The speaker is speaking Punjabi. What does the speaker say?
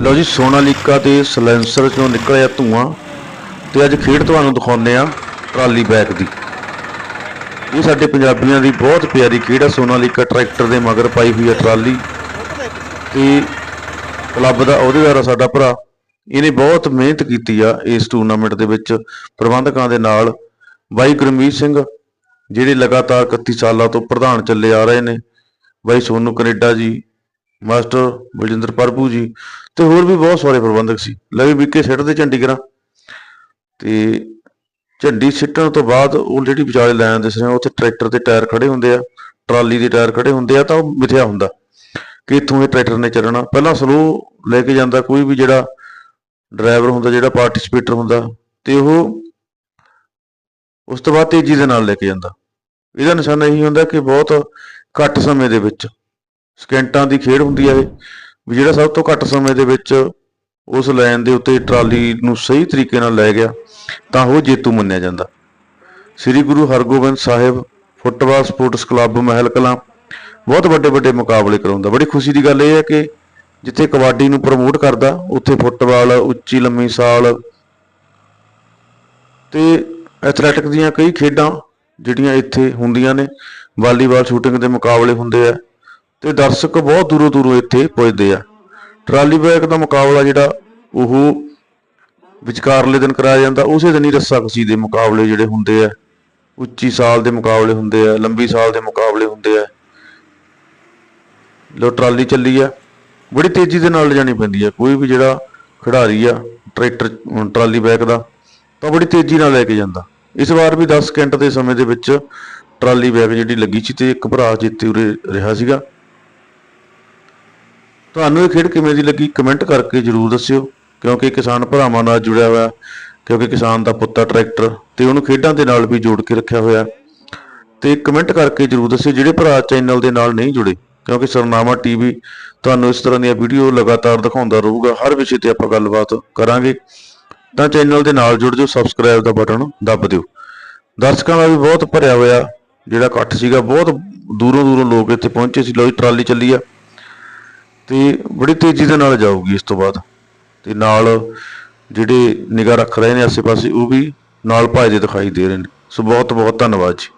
ਲਓ ਜੀ, ਸੋਨਾਲੀਕਾ ਦੇ ਸਲੈਂਸਰ ਚੋਂ ਨਿਕਲਿਆ ਧੂਆਂ ਤੇ ਅੱਜ ਖੇਡ ਤੁਹਾਨੂੰ ਦਿਖਾਉਂਦੇ ਆ ਟਰਾਲੀ ਬੈਕ ਦੀ। ਇਹ ਸਾਡੇ ਪੰਜਾਬੀਆਂ ਦੀ ਬਹੁਤ ਪਿਆਰੀ ਖੇਡ ਆ, ਸੋਨਾਲੀਕਾ ਟਰੈਕਟਰ ਦੇ ਮਗਰ ਪਾਈ ਹੋਈ ਆ ਟਰਾਲੀ। ਤੇ ਕਲੱਬ ਦਾ ਅਹੁਦੇਦਾਰ ਆ ਸਾਡਾ ਭਰਾ, ਇਹਨੇ ਬਹੁਤ ਮਿਹਨਤ ਕੀਤੀ ਆ ਇਸ ਟੂਰਨਾਮੈਂਟ ਦੇ ਵਿੱਚ ਪ੍ਰਬੰਧਕਾਂ ਦੇ ਨਾਲ। ਬਾਈ ਗੁਰਮੀਤ ਸਿੰਘ, ਜਿਹੜੇ ਲਗਾਤਾਰ 31 ਸਾਲਾਂ ਤੋਂ ਪ੍ਰਧਾਨ ਚੱਲੇ ਆ ਰਹੇ ਨੇ। ਬਾਈ ਸੋਨੂ ਕੈਨੇਡਾ ਜੀ ਮਾਸਟਰ ਬਲਜਿੰਦਰ ਪ੍ਰਭੂ ਜੀ ਤੇ ਹੋਰ ਵੀ ਬਹੁਤ ਸਾਰੇ ਪ੍ਰਬੰਧਕ ਸੀ। ਲਵੀ ਵਿਕੇ ਸਿੱਟਦੇ ਚੰਡੀਗੜ੍ਹ ਤੇ ਝੰਡੀ ਸਿੱਟਣ ਤੋਂ ਬਾਅਦ ਉਹ ਜਿਹੜੀ ਵਿਚਾਲੇ ਲੈ ਆਉਂਦੇ ਸੀ ਉੱਥੇ ਟਰੈਕਟਰ ਦੇ ਟਾਇਰ ਖੜੇ ਹੁੰਦੇ ਆ, ਟਰਾਲੀ ਦੇ ਟਾਇਰ ਖੜੇ ਹੁੰਦੇ ਆ ਤਾਂ ਉਹ ਮਿਥਿਆ ਹੁੰਦਾ ਕਿ ਇੱਥੋਂ ਇਹ ਟਰੈਕਟਰ ਨੇ ਚੱਲਣਾ। ਪਹਿਲਾਂ ਸਲੋ ਲੈ ਕੇ ਜਾਂਦਾ, ਕੋਈ ਵੀ ਜਿਹੜਾ ਡਰਾਈਵਰ ਹੁੰਦਾ, ਜਿਹੜਾ ਪਾਰਟਿਸਿਪੇਟਰ ਹੁੰਦਾ ਤੇ ਉਹ ਉਸ ਤੋਂ ਬਾਅਦ ਤੇਜ਼ੀ ਦੇ ਨਾਲ ਲੈ ਕੇ ਜਾਂਦਾ। ਇਹਦਾ ਨਿਸ਼ਾਨਾ ਇਹੀ ਹੁੰਦਾ ਕਿ ਬਹੁਤ ਘੱਟ ਸਮੇਂ ਦੇ ਵਿੱਚ ਸਕਿੰਟਾਂ ਦੀ ਖੇਡ ਹੁੰਦੀ ਹੈ ਇਹ, ਵੀ ਜਿਹੜਾ ਸਭ ਤੋਂ ਘੱਟ ਸਮੇਂ ਦੇ ਵਿੱਚ ਉਸ ਲਾਈਨ ਦੇ ਉੱਤੇ ਟਰਾਲੀ ਨੂੰ ਸਹੀ ਤਰੀਕੇ ਨਾਲ ਲੈ ਗਿਆ, ਤਾਂ ਉਹ ਜੇਤੂ ਮੰਨਿਆ ਜਾਂਦਾ। Sri Guru Hargobind Sahib football sports club Mehal Kalan ਬਹੁਤ ਵੱਡੇ ਵੱਡੇ ਮੁਕਾਬਲੇ ਕਰਾਉਂਦਾ। ਬੜੀ ਖੁਸ਼ੀ ਦੀ ਗੱਲ ਇਹ ਹੈ ਕਿ ਜਿੱਥੇ ਕਬੱਡੀ ਨੂੰ ਪ੍ਰਮੋਟ ਕਰਦਾ, ਉੱਥੇ ਫੁੱਟਬਾਲ, ਉੱਚੀ ਲੰਮੀ ਸਾਲ ਤੇ ਐਥਲੈਟਿਕ ਦੀਆਂ ਕਈ ਖੇਡਾਂ ਜਿਹੜੀਆਂ ਇੱਥੇ ਹੁੰਦੀਆਂ ਨੇ, ਵਾਲੀਬਾਲ ਸ਼ੂਟਿੰਗ ਦੇ ਮੁਕਾਬਲੇ ਹੁੰਦੇ ਆ। ਤੇ ਦਰਸ਼ਕ ਬਹੁਤ ਦੂਰੋਂ ਦੂਰੋਂ ਇੱਥੇ ਪੁੱਜਦੇ ਆ। ਟਰਾਲੀ ਬੈਕ ਦਾ ਮੁਕਾਬਲਾ ਜਿਹੜਾ ਉਹ ਵਿਚਕਾਰਲੇ ਦਿਨ ਕਰਾਇਆ ਜਾਂਦਾ, ਉਸੇ ਦਿਨ ਹੀ ਰੱਸਾਕਸ਼ੀ ਦੇ ਮੁਕਾਬਲੇ ਜਿਹੜੇ ਹੁੰਦੇ ਆ। ਉੱਚੀ ਸਾਲ ਦੇ ਮੁਕਾਬਲੇ ਹੁੰਦੇ ਆ, ਲੰਬੀ ਸਾਲ ਦੇ ਮੁਕਾਬਲੇ ਹੁੰਦੇ ਆ। ਲੋ ਟਰਾਲੀ ਚੱਲੀ ਆ। ਬੜੀ ਤੇਜ਼ੀ ਦੇ ਨਾਲ ਲਿਜਾਣੀ ਪੈਂਦੀ ਆ। ਕੋਈ ਵੀ ਜਿਹੜਾ ਖਿਡਾਰੀ ਆ, ਟਰੈਕਟਰ ਟਰਾਲੀ ਬੈਕ ਦਾ, ਤਾਂ ਬੜੀ ਤੇਜ਼ੀ ਨਾਲ ਲੈ ਕੇ ਜਾਂਦਾ। ਇਸ ਵਾਰ ਵੀ 10 ਸਕਿੰਟ ਦੇ ਸਮੇਂ ਦੇ ਵਿੱਚ ਟਰਾਲੀ ਬੈਕ ਜਿਹੜੀ ਲੱਗੀ ਸੀ ਤੇ ਇੱਕ ਭਰਾ ਜਿੱਤੇ ਉਰੇ ਰਿਹਾ ਸੀਗਾ। ਤੁਹਾਨੂੰ ਇਹ ਖੇਡ ਕਿਵੇਂ ਦੀ ਲੱਗੀ? ਕਮੈਂਟ ਕਰਕੇ ਜਰੂਰ ਦੱਸਿਓ। ਕਿਉਂਕਿ ਕਿਸਾਨ ਭਰਾਵਾਂ ਨਾਲ ਜੁੜਿਆ ਹੋਇਆ, ਕਿਉਂਕਿ ਕਿਸਾਨ ਦਾ ਪੁੱਤਾ ਟਰੈਕਟਰ, ਤੇ ਉਹਨੂੰ ਖੇਡਾਂ ਦੇ ਨਾਲ ਵੀ ਜੋੜ ਕੇ ਰੱਖਿਆ ਹੋਇਆ। ਤੇ ਕਮੈਂਟ ਕਰਕੇ ਜਰੂਰ ਦੱਸਿਓ, ਜਿਹੜੇ ਭਰਾ ਚੈਨਲ ਦੇ ਨਾਲ ਨਹੀਂ ਜੁੜੇ, ਕਿਉਂਕਿ ਸਰਨਾਮਾ ਟੀਵੀ ਤੁਹਾਨੂੰ ਇਸ ਤਰ੍ਹਾਂ ਦੀਆਂ ਵੀਡੀਓ ਲਗਾਤਾਰ ਦਿਖਾਉਂਦਾ ਰਹੂਗਾ। ਹਰ ਵਿਸ਼ੇ ਤੇ ਆਪਾਂ ਗੱਲਬਾਤ ਕਰਾਂਗੇ। ਤਾਂ ਚੈਨਲ ਦੇ ਨਾਲ ਜੁੜ ਜਾਓ ਸਬਸਕ੍ਰਾਈਬ ਦਾ ਬਟਨ ਦੱਬ ਦਿਓ। ਦਰਸ਼ਕਾਂ ਦਾ ਵੀ ਬਹੁਤ ਭਰਿਆ ਹੋਇਆ ਜਿਹੜਾ ਇਕੱਠ ਸੀਗਾ, ਬਹੁਤ ਦੂਰੋਂ ਦੂਰੋਂ ਲੋਕ ਇੱਥੇ ਪਹੁੰਚੇ ਸੀ। ਲੋ ਜੀ, ਟਰਾਲੀ ਚੱਲੀ ਆ। ਤੇ ਬੜੀ ਤੇਜ਼ੀ ਦੇ ਨਾਲ ਜਾਊਗੀ ਇਸ ਤੋਂ ਬਾਅਦ। ਤੇ ਨਾਲ ਜਿਹੜੇ ਨਿਗਾਹ ਰੱਖ ਰਹੇ ਨੇ ਆਸੇ-ਪਾਸੇ, ਉਹ ਵੀ ਨਾਲ ਭਜਦੇ ਦਿਖਾਈ ਦੇ ਰਹੇ ਨੇ। ਸੋ ਬਹੁਤ ਬਹੁਤ ਧੰਨਵਾਦ ਜੀ।